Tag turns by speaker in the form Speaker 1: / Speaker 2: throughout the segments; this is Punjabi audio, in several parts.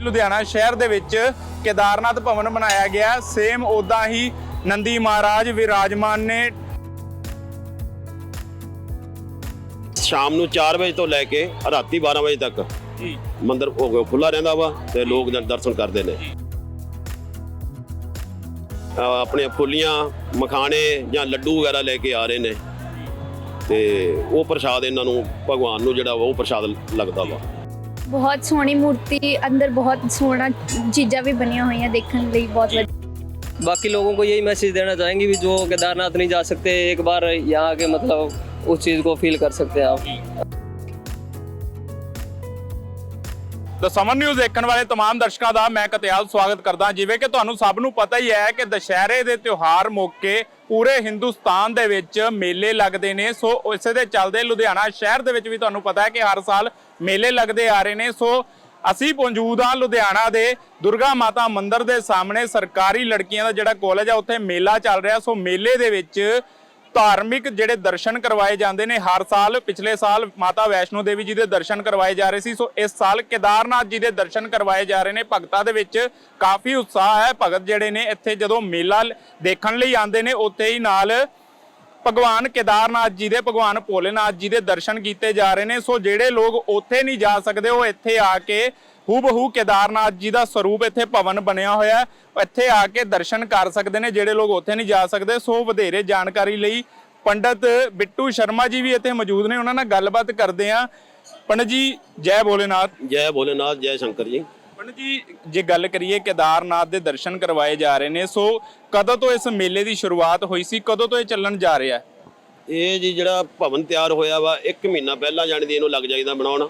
Speaker 1: ਲੁਧਿਆਣਾ ਸ਼ਹਿਰ ਦੇ ਵਿੱਚ ਕੇਦਾਰਨਾਥ ਭਵਨ ਬਣਾਇਆ ਗਿਆ। ਸੇਮ ਉਦਾਂ ਹੀ ਨੰਦੀ ਮਹਾਰਾਜ ਵਿਰਾਜਮਾਨ ਨੇ।
Speaker 2: ਸ਼ਾਮ ਨੂੰ 4 ਵਜੇ ਤੋਂ ਲੈ ਕੇ ਰਾਤੀ 12 ਵਜੇ ਤੱਕ
Speaker 1: ਜੀ।
Speaker 2: ਮੰਦਿਰ ਖੁੱਲਾ ਰਹਿੰਦਾ ਵਾ ਤੇ ਲੋਕ ਦਰ- ਦਰਸ਼ਨ ਕਰਦੇ ਨੇ। ਅਹ ਆਪਣੀਆਂ ਫੁੱਲੀਆਂ ਮਖਾਣੇ ਜਾਂ ਲੱਡੂ ਵਗੈਰਾ ਲੈ ਕੇ ਆ ਰਹੇ ਨੇ। ਤੇ ਉਹ ਪ੍ਰਸ਼ਾਦ ਇਹਨਾਂ ਨੂੰ ਭਗਵਾਨ ਨੂੰ ਜਿਹੜਾ ਉਹ ਪ੍ਰਸ਼ਾਦ ਲੱਗਦਾ ਵਾ।
Speaker 3: ਬਹੁਤ ਸੋਹਣੀ ਮੂਰਤੀ ਅੰਦਰ ਬਹੁਤ ਸੋਹਣਾ ਚੀਜ਼ਾਂ ਵੀ ਬਣੀਆਂ ਹੋਈਆਂ ਦੇਖਣ ਲਈ ਬਹੁਤ ਵਧੀਆ
Speaker 4: बाकी लोगों को यही मैसेज देना चाहेंगे भी जो केदारनाथ नहीं जा सकते एक बार यहाँ के मतलब उस चीज़ को फील कर सकते हैं आप
Speaker 1: ਤਾਂ ਸਮਨ ਨਿਊਜ਼ ਦੇਖਣ ਵਾਲੇ तमाम ਦਰਸ਼ਕਾਂ ਦਾ ਮੈਂ ਕਤਿਆਲ ਸਵਾਗਤ ਕਰਦਾ ਜਿਵੇਂ ਕਿ ਤੁਹਾਨੂੰ ਸਭ ਨੂੰ ਪਤਾ ਹੀ ਹੈ ਕਿ ਦੁਸ਼ਹਿਰੇ ਦੇ ਤਿਉਹਾਰ ਮੌਕੇ ਪੂਰੇ ਹਿੰਦੁਸਤਾਨ ਦੇ ਵਿੱਚ ਮੇਲੇ ਲੱਗਦੇ ਨੇ ਸੋ ਇਸੇ ਦੇ ਚੱਲਦੇ ਲੁਧਿਆਣਾ ਸ਼ਹਿਰ ਦੇ ਵਿੱਚ ਵੀ ਤੁਹਾਨੂੰ ਪਤਾ ਹੈ ਕਿ ਹਰ ਸਾਲ ਮੇਲੇ ਲੱਗਦੇ ਆ ਰਹੇ ਨੇ। ਸੋ ਅਸੀਂ ਮੌਜੂਦ ਹਾਂ ਲੁਧਿਆਣਾ ਦੇ ਦੁਰਗਾ ਮਾਤਾ ਮੰਦਿਰ ਦੇ ਸਾਹਮਣੇ। ਸਰਕਾਰੀ ਲੜਕੀਆਂ ਦਾ ਜਿਹੜਾ ਕਾਲਜ ਆ, ਉੱਥੇ ਮੇਲਾ ਚੱਲ ਰਿਹਾ। ਸੋ ਮੇਲੇ ਦੇ ਵਿੱਚ ਧਾਰਮਿਕ ਜਿਹੜੇ ਦਰਸ਼ਨ ਕਰਵਾਏ ਜਾਂਦੇ ਨੇ। ਹਰ ਸਾਲ, ਪਿਛਲੇ ਸਾਲ ਮਾਤਾ ਵੈਸ਼ਨੋ ਦੇਵੀ ਜੀ ਦੇ ਦਰਸ਼ਨ ਕਰਵਾਏ ਜਾ ਰਹੇ ਸੀ। ਸੋ ਇਸ ਸਾਲ ਕੇਦਾਰਨਾਥ ਜੀ ਦੇ ਦਰਸ਼ਨ ਕਰਵਾਏ ਜਾ ਰਹੇ ਨੇ। ਭਗਤਾਂ ਦੇ ਵਿੱਚ ਕਾਫੀ ਉਤਸ਼ਾਹ ਹੈ। ਭਗਤ ਜਿਹੜੇ ਨੇ ਇੱਥੇ ਜਦੋਂ ਮੇਲਾ ਦੇਖਣ ਲਈ ਆਉਂਦੇ ਨੇ, ਉੱਥੇ ਹੀ ਨਾਲ ਭਗਵਾਨ ਕੇਦਾਰਨਾਥ ਜੀ ਦੇ, ਭਗਵਾਨ ਭੋਲੇਨਾਥ ਜੀ ਦੇ ਦਰਸ਼ਨ ਕੀਤੇ ਜਾ ਰਹੇ ਨੇ। ਸੋ ਜਿਹੜੇ ਲੋਕ ਉੱਥੇ ਨਹੀਂ ਜਾ ਸਕਦੇ, ਉਹ ਇੱਥੇ ਆ ਕੇ ਹੂਬਹੂ ਕੇਦਾਰਨਾਥ ਜੀ ਦਾ ਸਰੂਪ ਇੱਥੇ ਭਵਨ ਬਣਿਆ ਹੋਇਆ ਹੈ। ਇੱਥੇ ਆ ਕੇ ਦਰਸ਼ਨ ਕਰ ਸਕਦੇ ਨੇ, ਜਿਹੜੇ ਲੋਕ ਉੱਥੇ ਨਹੀਂ ਜਾ ਸਕਦੇ। ਸੋ ਵਧੇਰੇ ਜਾਣਕਾਰੀ ਲਈ ਪੰਡਤ ਬਿੱਟੂ ਸ਼ਰਮਾ ਜੀ ਵੀ ਇੱਥੇ ਮੌਜੂਦ ਨੇ। ਉਹਨਾਂ ਨਾਲ ਗੱਲਬਾਤ ਕਰਦੇ ਆ ਪੰਡਤ ਜੀ, ਜੈ ਭੋਲੇਨਾਥ।
Speaker 2: ਜੈ ਭੋਲੇਨਾਥ, ਜੈ ਸ਼ੰਕਰ ਜੀ।
Speaker 1: ਪੰਡਤ ਜੀ ਜੇ ਗੱਲ ਕਰੀਏ ਕੇਦਾਰਨਾਥ ਦੇ ਦਰਸ਼ਨ ਕਰਵਾਏ ਜਾ ਰਹੇ ਨੇ ਸੋ ਕਦੋਂ ਤੋਂ ਇਸ ਮੇਲੇ ਦੀ ਸ਼ੁਰੂਆਤ ਹੋਈ ਸੀ ਕਦੋਂ ਤੋਂ ਇਹ ਚੱਲਣ ਜਾ ਰਿਹਾ ਹੈ?
Speaker 2: ਇਹ ਜੀ ਜਿਹੜਾ ਭਵਨ ਤਿਆਰ ਹੋਇਆ ਵਾ 1 ਮਹੀਨਾ ਪਹਿਲਾਂ ਜਾਣੀ ਦੀ ਇਹਨੂੰ ਲੱਗ ਜਾਈਦਾ ਬਣਾਉਣ।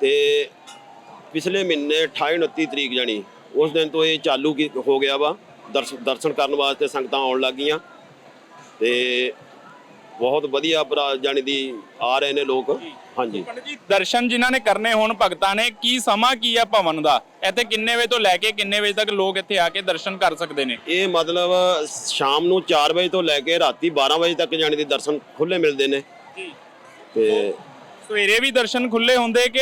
Speaker 2: ਤੇ ਪਿਛਲੇ ਮਹੀਨੇ 28 29 ਤਰੀਕ ਜਾਣੀ ਉਸ ਦਿਨ ਤੋਂ ਇਹ ਚਾਲੂ ਹੋ ਗਿਆ ਵਾ ਦਰਸ਼- ਦਰਸ਼ਨ ਕਰਨ ਵਾਸਤੇ ਸੰਗਤਾਂ ਆਉਣ ਲੱਗੀਆਂ। ਤੇ ਬਹੁਤ ਵਧੀਆ ਭਰਾ ਜਾਣੀ ਦੀ ਆ ਰਹੇ ਨੇ ਲੋਕ। ਹਾਂਜੀ।
Speaker 1: ਪੰਡਤ ਜੀ ਦਰਸ਼ਨ ਜਿਨ੍ਹਾਂ ਨੇ ਕਰਨੇ ਹੋਣ ਭਗਤਾਂ ਨੇ ਕੀ ਸਮਾਂ ਕੀ ਆ ਭਵਨ ਦਾ? ਇੱਥੇ ਕਿੰਨੇ ਵਜੇ ਤੋਂ ਲੈ ਕੇ ਕਿੰਨੇ ਵਜੇ ਤੱਕ ਲੋਕ ਇੱਥੇ ਆ ਕੇ ਦਰਸ਼ਨ ਕਰ ਸਕਦੇ ਨੇ?
Speaker 2: ਇਹ ਮਤਲਬ ਸ਼ਾਮ ਨੂੰ 4 ਵਜੇ ਤੋਂ ਲੈ ਕੇ ਰਾਤੀ 12 ਵਜੇ ਤੱਕ ਜਾਣੀ ਦੀ ਦਰਸ਼ਨ ਖੁੱਲੇ ਮਿਲਦੇ ਨੇ।
Speaker 1: ਜੀ।
Speaker 2: ਤੇ
Speaker 1: ਸਵੇਰੇ ਵੀ ਦਰਸ਼ਨ ਖੁੱਲੇ ਹੁੰਦੇ ਕਿ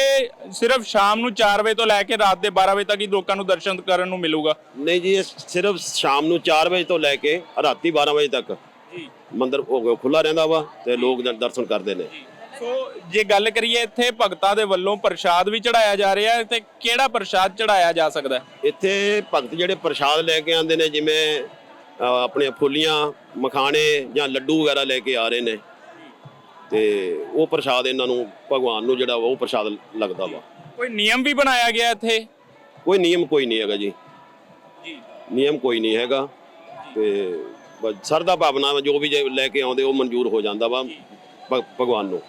Speaker 1: ਸਿਰਫ ਸ਼ਾਮ ਨੂੰ 4 ਵਜੇ ਤੋਂ ਲੈ ਕੇ ਰਾਤ ਦੇ 12 ਵਜੇ ਤੱਕ ਹੀ ਲੋਕਾਂ ਨੂੰ ਦਰਸ਼ਨ ਕਰਨ ਨੂੰ ਮਿਲੂਗਾ?
Speaker 2: ਨਹੀਂ ਜੀ ਇਹ ਸਿਰਫ ਸ਼ਾਮ ਨੂੰ 4 ਵਜੇ ਤੋਂ ਲੈ ਕੇ ਰਾਤੀ 12 ਵਜੇ ਤੱਕ। ਮੰਦਿਰ ਖੁੱਲਾ ਰਹਿੰਦਾ ਵਾ ਤੇ ਲੋਕ ਦਰ- ਦਰਸ਼ਨ ਕਰਦੇ ਨੇ।
Speaker 1: ਸੋ ਜੇ ਗੱਲ ਕਰੀਏ ਇੱਥੇ ਭਗਤਾਂ ਦੇ ਵੱਲੋਂ ਪ੍ਰਸ਼ਾਦ ਵੀ ਚੜਾਇਆ ਜਾ ਰਿਹਾ ਹੈ ਤੇ ਕਿਹੜਾ ਪ੍ਰਸ਼ਾਦ ਚੜਾਇਆ ਜਾ ਸਕਦਾ
Speaker 2: ਇੱਥੇ ਭਗਤ ਜਿਹੜੇ ਪ੍ਰਸ਼ਾਦ ਲੈ ਕੇ ਆਉਂਦੇ ਨੇ ਜਿਵੇਂ ਅਹ, ਆਪਣੀਆਂ ਫੁੱਲੀਆਂ ਮਖਾਣੇ ਜਾਂ ਲੱਡੂ ਵਗੈਰਾ ਲੈ ਕੇ ਆ ਰਹੇ ਨੇ। ਤੇ ਉਹ ਪ੍ਰਸ਼ਾਦ ਇਹਨਾਂ ਨੂੰ ਭਗਵਾਨ ਨੂੰ ਜਿਹੜਾ ਉਹ ਪ੍ਰਸ਼ਾਦ ਲੱਗਦਾ ਵਾ।
Speaker 1: ਕੋਈ ਨਿਯਮ ਵੀ ਬਣਾਇਆ ਗਿਆ ਇੱਥੇ?
Speaker 2: ਕੋਈ ਨਿਯਮ ਕੋਈ ਨਹੀਂ ਹੈਗਾ ਜੀ।
Speaker 1: ਜੀ।
Speaker 2: ਨਿਯਮ ਕੋਈ ਨਹੀਂ ਹੈਗਾ ਤੇ ਸਰਦਾ ਭਾਵਨਾ ਜੋ ਵੀ ਜੇ ਲੈ ਕੇ ਆਉਂਦੇ ਉਹ ਮਨਜ਼ੂਰ ਹੋ ਜਾਂਦਾ ਵਾ ਭ- ਭਗਵਾਨ ਨੂੰ।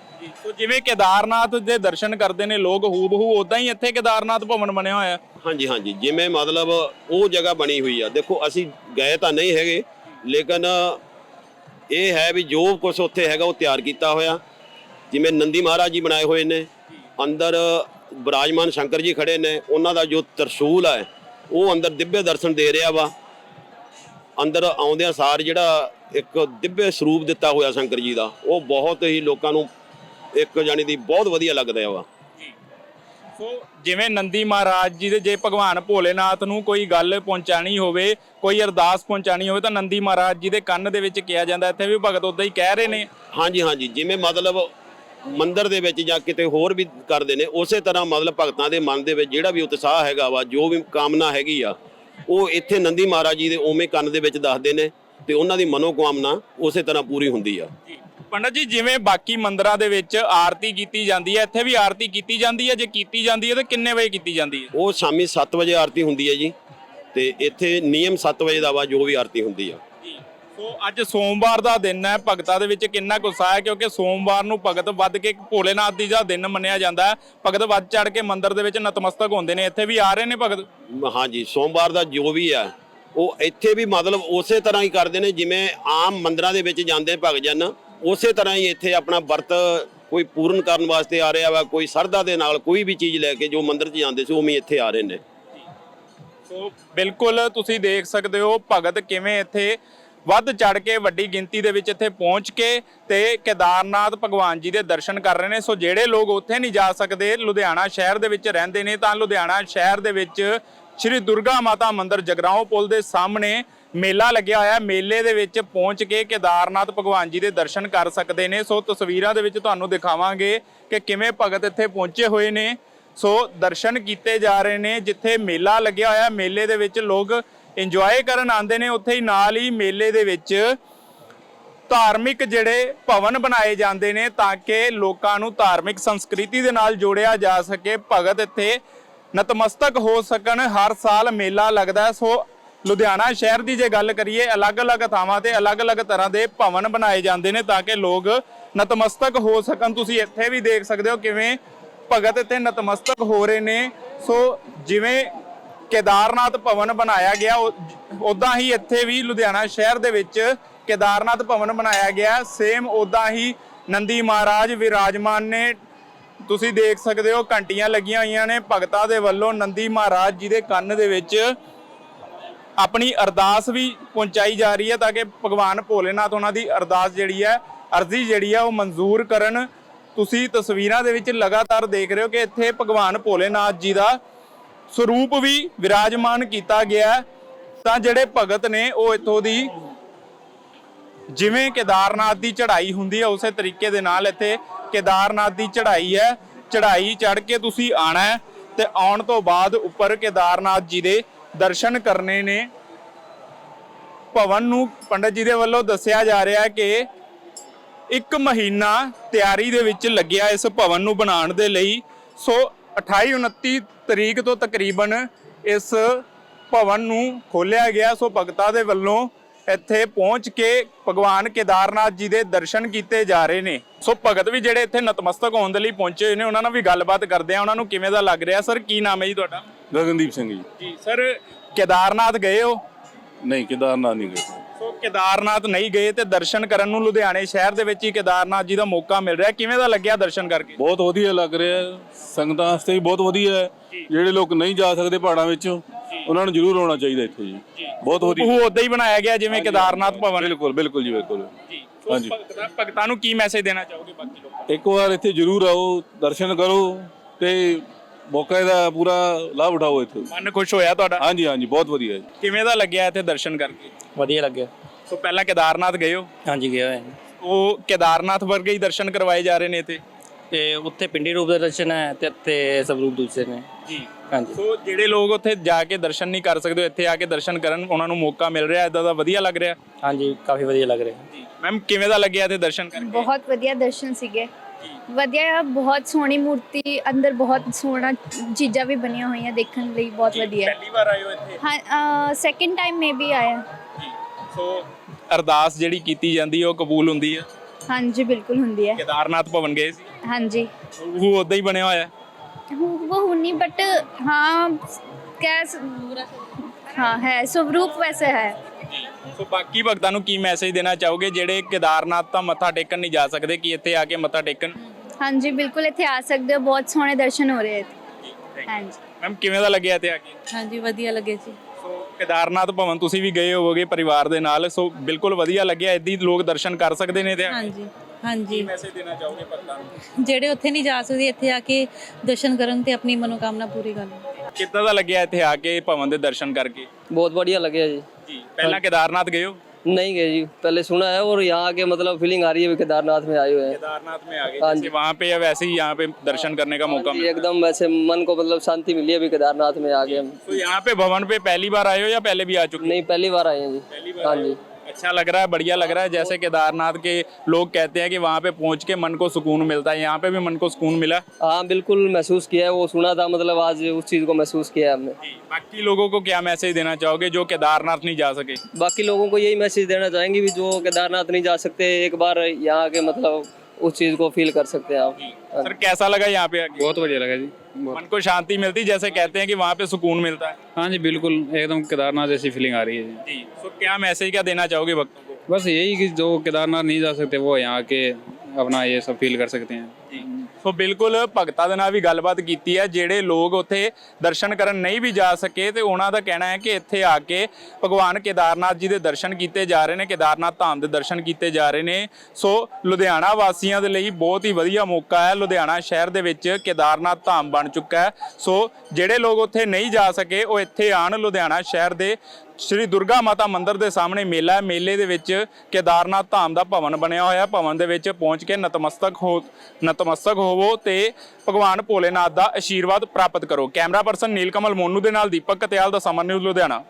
Speaker 1: ਸੋ ਜਿਵੇਂ ਕੇਦਾਰਨਾਥ ਦੇ ਦਰਸ਼ਨ ਕਰਦੇ ਨੇ ਲੋਕ ਹੂਬਹੂ ਉਦਾਂ ਹੀ ਇੱਥੇ ਕੇਦਾਰਨਾਥ ਭਵਨ ਬਣਿਆ ਹੋਇਆ। ਹੈ
Speaker 2: ਹਾਂਜੀ ਹਾਂਜੀ ਜਿਵੇਂ ਮਤਲਬ ਉਹ ਜਗ੍ਹਾ ਬਣੀ ਹੋਈ ਆ। ਦੇਖੋ ਅਸੀਂ ਗਏ ਤਾਂ ਨਹੀਂ ਹੈਗੇ ਲੇਕਿਨ ਇਹ ਹੈ ਵੀ ਜੋ ਕੁਝ ਉੱਥੇ ਹੈਗਾ ਉਹ ਤਿਆਰ ਕੀਤਾ ਹੋਇਆ। ਜਿਵੇਂ ਨੰਦੀ ਮਹਾਰਾਜ ਜੀ ਬਣਾਏ ਹੋਏ ਨੇ ਅੰਦਰ ਬਿਰਾਜਮਾਨ ਸ਼ੰਕਰ ਜੀ ਖੜੇ ਨੇ ਉਹਨਾਂ ਦਾ ਜੋ ਤਰਸ਼ੂਲ ਹੈ ਉਹ ਅੰਦਰ ਦਿव्य ਦਰਸ਼ਨ ਦੇ ਰਿਹਾ ਵਾ। ਅੰਦਰ ਆਉਂਦਿਆਂ ਸਾਰ ਜਿਹੜਾ ਇੱਕ ਦਿव्य ਸਰੂਪ ਦਿੱਤਾ ਹੋਇਆ ਸ਼ੰਕਰ ਜੀ ਦਾ ਉਹ ਬਹੁਤ ਹੀ ਲੋਕਾਂ ਨੂੰ ਇੱਕ ਜਾਣੀ ਦੀ ਬਹੁਤ ਵਧੀਆ ਲੱਗਦਾ ਵਾ
Speaker 1: ਸੋ ਜਿਵੇਂ ਨੰਦੀ ਮਹਾਰਾਜ ਜੀ ਦੇ ਜੇ ਭਗਵਾਨ ਭੋਲੇਨਾਥ ਨੂੰ ਕੋਈ ਗੱਲ ਪਹੁੰਚਾਣੀ ਹੋਵੇ ਕੋਈ ਅਰਦਾਸ ਪਹੁੰਚਾਣੀ ਹੋਵੇ ਤਾਂ ਨੰਦੀ ਮਹਾਰਾਜ ਜੀ ਦੇ ਕੰਨ ਦੇ ਵਿੱਚ ਕਿਹਾ ਜਾਂਦਾ ਇੱਥੇ ਵੀ ਭਗਤ ਉਦਾਂ ਹੀ ਕਹਿ ਰਹੇ ਨੇ।
Speaker 2: ਹਾਂਜੀ ਹਾਂਜੀ। ਜਿਵੇਂ ਮਤਲਬ ਮੰਦਿਰ ਦੇ ਵਿੱਚ ਜਾਂ ਕਿਤੇ ਹੋਰ ਵੀ ਕਰਦੇ ਨੇ ਉਸੇ ਤਰ੍ਹਾਂ ਮਤਲਬ ਭਗਤਾਂ ਦੇ ਮਨ ਦੇ ਵਿੱਚ ਜਿਹੜਾ ਵੀ ਉਤਸ਼ਾਹ ਹੈਗਾ ਵਾ ਜੋ ਵੀ ਕਾਮਨਾ ਹੈਗੀ ਆ ਉਹ ਇੱਥੇ ਨੰਦੀ ਮਹਾਰਾਜ ਜੀ ਦੇ ਉਵੇਂ ਕੰਨ ਦੇ ਵਿੱਚ ਦੱਸਦੇ ਨੇ ਤੇ ਉਹਨਾਂ ਦੀ ਮਨੋਕਾਮਨਾ ਉਸੇ ਤਰ੍ਹਾਂ ਪੂਰੀ ਹੁੰਦੀ ਆ।
Speaker 1: ਪੰਡਤ ਜੀ ਜਿਵੇਂ ਬਾਕੀ ਮੰਦਰਾਂ ਦੇ ਵਿੱਚ ਆਰਤੀ ਕੀਤੀ ਜਾਂਦੀ ਹੈ ਇੱਥੇ ਵੀ ਆਰਤੀ ਕੀਤੀ ਜਾਂਦੀ ਹੈ ਜੇ ਕੀਤੀ ਜਾਂਦੀ ਹੈ ਤਾਂ ਕਿੰਨੇ ਵਜੇ ਕੀਤੀ ਜਾਂਦੀ ਹੈ?
Speaker 2: ਉਹ ਸ਼ਾਮੀ 7 ਵਜੇ ਆਰਤੀ ਹੁੰਦੀ ਹੈ ਜੀ ਤੇ ਇੱਥੇ ਨਿਯਮ 7 ਵਜੇ ਦਾ ਵਾ ਜੋ ਵੀ ਆਰਤੀ ਹੁੰਦੀ ਆ।
Speaker 1: ਸੋ ਅੱਜ ਸੋਮਵਾਰ ਦਾ ਦਿਨ ਹੈ ਭਗਤਾਂ ਦੇ ਵਿੱਚ ਕਿੰਨਾ ਉਤਸ਼ਾਹ ਹੈ ਕਿਉਂਕਿ ਸੋਮਵਾਰ ਨੂੰ ਭਗਤ ਵੱਧ ਕੇ ਭੋਲੇਨਾਥ ਦੀ ਦਾ ਦਿਨ ਮੰਨਿਆ ਜਾਂਦਾ ਹੈ ਭਗਤ ਵੱਧ ਚੜ ਕੇ ਮੰਦਿਰ ਦੇ ਵਿੱਚ ਨਤਮਸਤਕ ਹੁੰਦੇ ਨੇ ਇੱਥੇ ਵੀ ਆ ਰਹੇ ਨੇ ਭਗਤ?
Speaker 2: ਹਾਂਜੀ ਸੋਮਵਾਰ ਦਾ ਜੋ ਵੀ ਆ ਉਹ ਇੱਥੇ ਵੀ ਮਤਲਬ ਉਸੇ ਤਰ੍ਹਾਂ ਹੀ ਕਰਦੇ ਨੇ ਜਿਵੇਂ ਆਮ ਮੰਦਰਾਂ ਦੇ ਵਿੱਚ ਜਾਂਦੇ ਭਗਤ ਜਨ ਉਸੇ ਤਰ੍ਹਾਂ ਹੀ ਇੱਥੇ ਆਪਣਾ ਵਰਤ ਕੋਈ ਪੂਰਨ ਕਰਨ ਵਾਸਤੇ ਆ ਰਿਹਾ ਵਾ ਕੋਈ ਸਰਦਾ ਦੇ ਨਾਲ ਕੋਈ ਵੀ ਚੀਜ਼ ਲੈ ਕੇ ਜੋ ਮੰਦਿਰ 'ਚ ਜਾਂਦੇ ਸੀ ਉਵੇਂ ਹੀ ਇੱਥੇ ਆ ਰਹੇ ਨੇ।
Speaker 1: ਸੋ ਬਿਲਕੁਲ ਤੁਸੀਂ ਦੇਖ ਸਕਦੇ ਹੋ ਭਗਤ ਕਿਵੇਂ ਇੱਥੇ ਵੱਧ ਚੜ ਕੇ ਵੱਡੀ ਗਿਣਤੀ ਦੇ ਵਿੱਚ ਇੱਥੇ ਪਹੁੰਚ ਕੇ ਤੇ ਕੇਦਾਰਨਾਥ ਭਗਵਾਨ ਜੀ ਦੇ ਦਰਸ਼ਨ ਕਰ ਰਹੇ ਨੇ। ਸੋ ਜਿਹੜੇ ਲੋਕ ਉੱਥੇ ਨਹੀਂ ਜਾ ਸਕਦੇ, ਲੁਧਿਆਣਾ ਸ਼ਹਿਰ ਦੇ ਵਿੱਚ ਰਹਿੰਦੇ ਨੇ, ਤਾਂ ਲੁਧਿਆਣਾ ਸ਼ਹਿਰ ਦੇ ਵਿੱਚ ਸ਼੍ਰੀ ਦੁਰਗਾ ਮਾਤਾ ਮੰਦਿਰ ਜਗਰਾਉਂ ਪੁਲ ਦੇ ਸਾਹਮਣੇ ਮੇਲਾ ਲੱਗਿਆ ਹੋਇਆ ਮੇਲੇ ਦੇ ਵਿੱਚ ਪਹੁੰਚ ਕੇ ਕੇਦਾਰਨਾਥ ਭਗਵਾਨ ਜੀ ਦੇ ਦਰਸ਼ਨ ਕਰ ਸਕਦੇ ਨੇ। ਸੋ ਤਸਵੀਰਾਂ ਦੇ ਵਿੱਚ ਤੁਹਾਨੂੰ ਦਿਖਾਵਾਂਗੇ ਕਿ ਕਿਵੇਂ ਭਗਤ ਇੱਥੇ ਪਹੁੰਚੇ ਹੋਏ ਨੇ। ਸੋ ਦਰਸ਼ਨ ਕੀਤੇ ਜਾ ਰਹੇ ਨੇ, ਜਿੱਥੇ ਮੇਲਾ ਲੱਗਿਆ ਹੋਇਆ ਮੇਲੇ ਦੇ ਵਿੱਚ ਲੋਕ ਇੰਜੋਏ ਕਰਨ ਆਉਂਦੇ ਨੇ, ਉੱਥੇ ਹੀ ਨਾਲ ਹੀ ਮੇਲੇ ਦੇ ਵਿੱਚ ਧਾਰਮਿਕ ਜਿਹੜੇ ਭਵਨ ਬਣਾਏ ਜਾਂਦੇ ਨੇ ਤਾਂ ਕਿ ਲੋਕਾਂ ਨੂੰ ਧਾਰਮਿਕ ਸੰਸਕ੍ਰਿਤੀ ਦੇ ਨਾਲ ਜੋੜਿਆ ਜਾ ਸਕੇ, ਭਗਤ ਇੱਥੇ ਨਤਮਸਤਕ ਹੋ ਸਕਣ, ਹਰ ਸਾਲ ਮੇਲਾ ਲੱਗਦਾ ਸੋ ਲੁਧਿਆਣਾ ਸ਼ਹਿਰ ਦੀ ਜੇ ਗੱਲ ਕਰੀਏ, ਅਲੱਗ-ਅਲੱਗ ਥਾਵਾਂ ਤੇ ਅਲੱਗ-ਅਲੱਗ ਤਰ੍ਹਾਂ ਦੇ ਭਵਨ ਬਣਾਏ ਜਾਂਦੇ ਨੇ ਤਾਂ ਕਿ ਲੋਕ ਨਤਮਸਤਕ ਹੋ ਸਕਣ। ਤੁਸੀਂ ਇੱਥੇ ਵੀ ਦੇਖ ਸਕਦੇ ਹੋ ਕਿਵੇਂ ਭਗਤ ਇੱਥੇ ਨਤਮਸਤਕ ਹੋ ਰਹੇ ਨੇ। ਸੋ ਜਿਵੇਂ ਕੇਦਾਰਨਾਥ ਭਵਨ ਬਣਾਇਆ ਗਿਆ। ਉਦਾਂ ਹੀ ਇੱਥੇ ਵੀ ਲੁਧਿਆਣਾ ਸ਼ਹਿਰ ਦੇ ਵਿੱਚ ਕੇਦਾਰਨਾਥ ਭਵਨ ਬਣਾਇਆ ਗਿਆ। ਸੇਮ ਉਦਾਂ ਹੀ ਨੰਦੀ ਮਹਾਰਾਜ ਵਿਰਾਜਮਾਨ ਨੇ। ਤੁਸੀਂ ਦੇਖ ਸਕਦੇ ਹੋ ਘੰਟੀਆਂ ਲੱਗੀਆਂ ਹੋਈਆਂ ਨੇ। ਭਗਤਾਂ ਦੇ ਵੱਲੋਂ ਨੰਦੀ ਮਹਾਰਾਜ ਜੀ ਦੇ ਕੰਨ ਦੇ ਵਿੱਚ ਆਪਣੀ ਅਰਦਾਸ ਵੀ ਪਹੁੰਚਾਈ ਜਾ ਰਹੀ ਹੈ ਤਾਂ ਕਿ ਭਗਵਾਨ ਭੋਲੇਨਾਥ ਉਹਨਾਂ ਦੀ ਅਰਦਾਸ ਜਿਹੜੀ ਹੈ, ਅਰਜ਼ੀ ਜਿਹੜੀ ਹੈ ਉਹ ਮਨਜ਼ੂਰ ਕਰਨ। ਤੁਸੀਂ ਤਸਵੀਰਾਂ ਦੇ ਵਿੱਚ ਲਗਾਤਾਰ ਦੇਖ ਰਹੇ ਹੋ ਕਿ ਇੱਥੇ ਭਗਵਾਨ ਭੋਲੇਨਾਥ ਜੀ ਦਾ ਸਰੂਪ ਵੀ ਵਿਰਾਜਮਾਨ ਕੀਤਾ ਗਿਆ ਤਾਂ ਜਿਹੜੇ ਭਗਤ ਨੇ ਉਹ ਇੱਥੋਂ ਦੀ ਜਿਵੇਂ ਕੇਦਾਰਨਾਥ ਦੀ ਚੜ੍ਹਾਈ ਹੁੰਦੀ ਹੈ, ਉਸੇ ਤਰੀਕੇ ਦੇ ਨਾਲ ਇੱਥੇ ਕੇਦਾਰਨਾਥ ਦੀ ਚੜ੍ਹਾਈ ਹੈ। ਚੜ੍ਹਾਈ ਚੜ੍ਹ ਕੇ ਤੁਸੀਂ ਆਣਾ ਹੈ ਤੇ ਆਉਣ ਤੋਂ ਬਾਅਦ ਉੱਪਰ ਕੇਦਾਰਨਾਥ ਜੀ ਦੇ ਦਰਸ਼ਨ ਕਰਨੇ ਨੇ। ਭਵਨ ਨੂੰ ਪੰਡਤ ਜੀ ਦੇ ਵੱਲੋਂ ਦੱਸਿਆ ਜਾ ਰਿਹਾ ਹੈ ਕਿ ਇੱਕ ਮਹੀਨਾ ਤਿਆਰੀ ਦੇ ਵਿੱਚ ਲੱਗਿਆ ਇਸ ਭਵਨ ਨੂੰ ਬਣਾਉਣ ਦੇ ਲਈ। ਸੋ 28 29 ਤਰੀਕ ਤੋਂ ਤਕਰੀਬਨ ਇਸ ਭਵਨ ਨੂੰ ਖੋਲਿਆ ਗਿਆ। ਸੋ ਭਗਤਾਂ ਦੇ ਵੱਲੋਂ ਇੱਥੇ ਪਹੁੰਚ ਕੇ ਭਗਵਾਨ ਕੇਦਾਰਨਾਥ ਜੀ ਦੇ ਦਰਸ਼ਨ ਕੀਤੇ ਜਾ ਰਹੇ ਨੇ। ਸੋ ਭਗਤ ਵੀ ਜਿਹੜੇ ਇੱਥੇ ਨਤਮਸਤਕ ਹੋਣ ਦੇ ਲਈ ਪਹੁੰਚੇ ਹੋਏ ਨੇ ਉਹਨਾਂ ਨਾਲ ਵੀ ਗੱਲਬਾਤ ਕਰਦੇ ਆ ਉਹਨਾਂ ਨੂੰ ਕਿਵੇਂ ਦਾ ਲੱਗ ਰਿਹਾ? ਸਰ ਕੀ ਨਾਮ ਹੈ ਜੀ ਤੁਹਾਡਾ?
Speaker 5: ਗਗਨਦੀਪ ਸਿੰਘ ਜੀ।
Speaker 1: ਜੀ ਸਰ ਕੇਦਾਰਨਾਥ ਗਏ ਹੋ?
Speaker 5: ਨਹੀਂ ਕੇਦਾਰਨਾਥ ਨਹੀਂ ਗਏ।
Speaker 1: ਕੇਦਾਰਨਾਥ ਨਹੀਂ ਗਏ ਤੇ ਦਰਸ਼ਨ ਕਰਨ ਨੂੰ ਲੁਧਿਆਣੇ ਸ਼ਹਿਰ ਦੇ ਵਿੱਚ ਹੀ ਕੇਦਾਰਨਾਥ ਜੀ ਦਾ ਮੌਕਾ ਮਿਲ ਰਿਹਾ ਕਿਵੇਂ ਦਾ ਲੱਗਿਆ ਦਰਸ਼ਨ ਕਰਕੇ
Speaker 5: ਬਹੁਤ ਵਧੀਆ ਲੱਗ ਰਿਹਾ। ਸੰਗਤਾਂ ਵਾਸਤੇ ਵੀ ਬਹੁਤ ਵਧੀਆ ਹੈ ਜਿਹੜੇ ਲੋਕ ਨਹੀਂ ਜਾ ਸਕਦੇ ਪਹਾੜਾਂ ਵਿੱਚ ਉਹਨਾਂ ਨੂੰ ਜ਼ਰੂਰ ਆਉਣਾ ਚਾਹੀਦਾ ਇੱਥੇ ਜੀ ਬਹੁਤ ਵਧੀਆ
Speaker 1: ਉਹ ਉਦਾਂ ਹੀ ਬਣਾਇਆ ਗਿਆ ਜਿਵੇਂ ਕੇਦਾਰਨਾਥ ਭਵਨ
Speaker 5: ਬਿਲਕੁਲ ਬਿਲਕੁਲ ਜੀ ਬਿਲਕੁਲ ਹਾਂਜੀ।
Speaker 1: ਭਗਤਾਂ ਨੂੰ ਕੀ ਮੈਸੇਜ ਦੇਣਾ ਚਾਹੋਗੇ ਬਾਕੀ ਲੋਕਾਂ
Speaker 5: ਇੱਕ ਵਾਰ ਇੱਥੇ ਜ਼ਰੂਰ ਆਓ ਦਰਸ਼ਨ ਕਰੋ ਤੇ ਮੌਕੇ ਦਾ ਪੂਰਾ ਲਾਭ ਉਠਾਓ ਇੱਥੇ
Speaker 1: ਮਨ ਖੁਸ਼ ਹੋਇਆ ਤੁਹਾਡਾ
Speaker 5: ਹਾਂਜੀ ਹਾਂਜੀ ਬਹੁਤ ਵਧੀਆ ਜੀ
Speaker 1: ਕਿਵੇਂ ਦਾ ਲੱਗਿਆ ਇੱਥੇ ਦਰਸ਼ਨ ਕਰਕੇ
Speaker 6: ਵਧੀਆ ਲੱਗਿਆ
Speaker 1: ਸੋ ਪਹਿਲਾਂ ਕੇਦਾਰਨਾਥ ਗਏ ਹੋ?
Speaker 6: ਹਾਂਜੀ ਗਿਆ ਹੋਇਆ
Speaker 1: ਉਹ ਕੇਦਾਰਨਾਥ ਵਰਗੇ ਹੀ ਦਰਸ਼ਨ ਕਰਵਾਏ ਜਾ ਰਹੇ ਨੇ ਇੱਥੇ?
Speaker 6: ਤੇ ਉੱਥੇ ਪਿੰਡੀ ਰੂਪ ਦੇ ਦਰਸ਼ਨ ਹੈ ਤੇ ਇੱਥੇ ਸਵਰੂਪ ਦੂਸਰੇ ਨੇ।
Speaker 1: ਜੀ।
Speaker 6: ਹਾਂਜੀ।
Speaker 1: ਸੋ ਜਿਹੜੇ ਲੋਕ ਉੱਥੇ ਜਾ ਕੇ ਦਰਸ਼ਨ ਨਹੀਂ ਕਰ ਸਕਦੇ ਇੱਥੇ ਆ ਕੇ ਦਰਸ਼ਨ ਕਰਨ ਉਹਨਾਂ ਨੂੰ ਮੌਕਾ ਮਿਲ ਰਿਹਾ ਇਦਾਂ ਦਾ ਵਧੀਆ ਲੱਗ ਰਿਹਾ?
Speaker 6: ਹਾਂਜੀ ਕਾਫੀ ਵਧੀਆ ਲੱਗ ਰਿਹਾ।
Speaker 1: ਜੀ। ਮੈਮ ਕਿਵੇਂ ਦਾ ਲੱਗਿਆ ਇੱਥੇ ਦਰਸ਼ਨ ਕਰਕੇ?
Speaker 3: ਬਹੁਤ ਵਧੀਆ ਦਰਸ਼ਨ ਸੀਗੇ। ਵਧੀਆ ਬਹੁਤ ਸੋਹਣੀ ਮੂਰਤੀ ਅੰਦਰ ਬਹੁਤ ਸੋਹਣਾ ਚੀਜ਼ਾਂ ਵੀ ਬਣੀਆਂ ਹੋਈਆਂ ਦੇਖਣ ਲਈ ਬਹੁਤ ਵਧੀਆ।
Speaker 1: ਪਹਿਲੀ ਵਾਰ ਆਏ ਹੋ ਇੱਥੇ?
Speaker 3: ਹਾਂ ਸੈਕਿੰਡ ਟਾਈਮ ਮੇ ਵੀ ਆਇਆ।
Speaker 1: ਸੋ ਅਰਦਾਸ ਜਿਹੜੀ ਕੀਤੀ ਜਾਂਦੀ ਉਹ ਕਬੂਲ ਹੁੰਦੀ ਹੈ
Speaker 3: ਹਾਂਜੀ ਬਿਲਕੁਲ ਹੁੰਦੀ ਹੈ
Speaker 1: ਕੇਦਾਰਨਾਥ ਭਵਨ ਗਏ ਸੀ?
Speaker 3: ਹਾਂਜੀ।
Speaker 1: ਉਹ ਉਦਾਂ ਹੀ ਬਣਿਆ ਹੋਇਆ? ਹੈ
Speaker 3: ਉਹ ਨਹੀਂ ਬਟ ਹਾਂ ਕੈਸ ਹਾਂ ਹੈ ਸਵਰੂਪ ਵੈਸੇ ਹੈ।
Speaker 1: ਸੋ ਬਾਕੀ ਭਗਤਾਂ ਨੂੰ ਕੀ ਮੈਸੇਜ ਦੇਣਾ ਚਾਹੋਗੇ ਜਿਹੜੇ ਕੇਦਾਰਨਾਥ ਤਾਂ ਮੱਥਾ ਟੇਕਣ ਨਹੀਂ ਜਾ ਸਕਦੇ ਕਿ ਇੱਥੇ ਆ ਕੇ ਮੱਥਾ ਟੇਕਣ?
Speaker 3: ਹਾਂਜੀ ਬਿਲਕੁਲ ਇੱਥੇ ਆ ਸਕਦੇ ਹੋ ਬਹੁਤ ਸੋਹਣੇ ਦਰਸ਼ਨ ਹੋ ਰਹੇ ਹਾਂਜੀ।
Speaker 1: ਮੈਮ ਕਿਵੇਂ ਦਾ ਲੱਗਿਆ ਇੱਥੇ ਆ ਕੇ?
Speaker 7: ਹਾਂਜੀ ਵਧੀਆ ਲੱਗੇ ਜੀ।
Speaker 1: ਕੇਦਾਰਨਾਥ ਭਵਨ ਤੁਸੀਂ ਵੀ ਗਏ ਹੋਵੋਗੇ ਪਰਿਵਾਰ ਦੇ ਨਾਲ ਸੋ ਬਿਲਕੁਲ ਵਧੀਆ ਲੱਗਿਆ ਇਦਾਂ ਲੋਕ ਦਰਸ਼ਨ ਕਰ ਸਕਦੇ ਨੇ ਤੇ
Speaker 7: ਹਾਂਜੀ ਹਾਂਜੀ
Speaker 1: ਮੈਸੇਜ ਦੇਣਾ ਚਾਹੋਗੇ ਭਗਤਾਂ
Speaker 7: ਜਿਹੜੇ ਉੱਥੇ ਨਹੀਂ ਜਾ ਸਕਦੇ ਇੱਥੇ ਆ ਕੇ ਦਰਸ਼ਨ ਕਰਨ ਤੇ ਆਪਣੀ ਮਨੋਕਾਮਨਾ ਪੂਰੀ ਕਰ
Speaker 1: ਕਿੱਦਾਂ ਦਾ ਲੱਗਿਆ ਇੱਥੇ ਆ ਕੇ ਭਵਨ ਦੇ ਦਰਸ਼ਨ ਕਰਕੇ
Speaker 4: ਬਹੁਤ ਵਧੀਆ ਲੱਗਿਆ
Speaker 1: ਜੀ ਪਹਿਲਾਂ ਕੇਦਾਰਨਾਥ ਗਏ ਹੋ
Speaker 4: नहीं गए जी पहले सुना है और यहाँ के मतलब फीलिंग आ रही है भी केदारनाथ में आए हुए हैं
Speaker 1: केदारनाथ में आ गए जैसे वहाँ पे या वैसे ही यहाँ पे दर्शन करने का मौका
Speaker 4: जी,
Speaker 1: मिला
Speaker 4: एकदम वैसे मन को मतलब शांति मिली है अभी केदारनाथ में आ गए हम
Speaker 1: तो यहाँ पे भवन पे पहली बार आए हो या पहले भी आ चुके
Speaker 4: नहीं पहली बार आए हैं जी
Speaker 1: पहली बार
Speaker 4: हाँ
Speaker 1: आए
Speaker 4: जी
Speaker 1: हो? अच्छा लग रहा है बढ़िया लग रहा है। जैसे केदारनाथ के लोग कहते हैं कि वहाँ पे पहुँच के मन को सुकून मिलता है। यहाँ पे भी मन को सुकून मिला?
Speaker 4: हाँ बिल्कुल महसूस किया है। वो सुना था मतलब आज उस चीज़ को महसूस किया है हमने।
Speaker 1: बाकी लोगों को क्या मैसेज देना चाहोगे जो केदारनाथ नहीं जा सके?
Speaker 4: बाकी लोगों को यही मैसेज देना चाहेंगे भी जो केदारनाथ नहीं जा सकते एक बार यहाँ के मतलब उस चीज़ को फील कर सकते हैं आप।
Speaker 1: सर कैसा लगा यहाँ पे आके
Speaker 8: बहुत बढ़िया लगा जी बहुत
Speaker 1: मन को शांति मिलती जैसे कहते हैं कि वहाँ पे सुकून मिलता है
Speaker 8: हाँ जी बिल्कुल एकदम केदारनाथ जैसी फीलिंग आ रही है जी
Speaker 1: जी तो क्या मैसेज क्या देना चाहोगे भक्तों को
Speaker 8: बस यही कि जो केदारनाथ नहीं जा सकते वो यहाँ के अपना ये सब फील कर सकते हैं
Speaker 1: जी ਸੋ ਬਿਲਕੁਲ ਭਗਤਾਂ ਦੇ ਨਾਲ ਵੀ ਗੱਲਬਾਤ ਕੀਤੀ ਹੈ, ਜਿਹੜੇ ਲੋਕ ਉੱਥੇ ਦਰਸ਼ਨ ਕਰਨ ਨਹੀਂ ਵੀ ਜਾ ਸਕੇ ਤੇ ਉਹਨਾਂ ਦਾ ਕਹਿਣਾ ਹੈ ਕਿ ਇੱਥੇ ਆ ਕੇ ਭਗਵਾਨ ਕੇਦਾਰਨਾਥ ਜੀ ਦੇ ਦਰਸ਼ਨ ਕੀਤੇ ਜਾ ਰਹੇ ਨੇ, ਕੇਦਾਰਨਾਥ ਧਾਮ ਦੇ ਦਰਸ਼ਨ ਕੀਤੇ ਜਾ ਰਹੇ ਨੇ। ਸੋ ਲੁਧਿਆਣਾ ਵਾਸੀਆਂ ਦੇ ਲਈ ਬਹੁਤ ਹੀ ਵਧੀਆ ਮੌਕਾ ਹੈ, ਲੁਧਿਆਣਾ ਸ਼ਹਿਰ ਦੇ ਵਿੱਚ ਕੇਦਾਰਨਾਥ ਧਾਮ ਬਣ ਚੁੱਕਾ ਹੈ। ਸੋ ਜਿਹੜੇ ਲੋਕ ਉੱਥੇ ਨਹੀਂ ਜਾ ਸਕੇ, ਉਹ ਇੱਥੇ ਆਣ ਲੁਧਿਆਣਾ ਸ਼ਹਿਰ ਦੇ ਸ਼੍ਰੀ ਦੁਰਗਾ ਮਾਤਾ ਮੰਦਿਰ ਦੇ ਸਾਹਮਣੇ ਮੇਲਾ ਹੈ। ਮੇਲੇ ਦੇ ਵਿੱਚ ਕੇਦਾਰਨਾਥ ਧਾਮ ਦਾ ਭਵਨ ਬਣਿਆ ਹੋਇਆ ਭਵਨ ਦੇ ਵਿੱਚ ਪਹੁੰਚ ਕੇ ਨਤਮਸਤਕ ਹੋ, ਨਤਮਸਤਕ ਹੋਵੋ ਤੇ ਭਗਵਾਨ ਭੋਲੇਨਾਥ ਦਾ ਆਸ਼ੀਰਵਾਦ ਪ੍ਰਾਪਤ ਕਰੋ। ਕੈਮਰਾ ਪਰਸਨ ਨੀਲਕਮਲ ਮੋਨੂ ਦੇ ਨਾਲ ਦੀਪਕ ਕਤਿਆਲ ਦਾ ਸਮਰ ਨਿਊਜ਼ ਲੁਧਿਆਣਾ।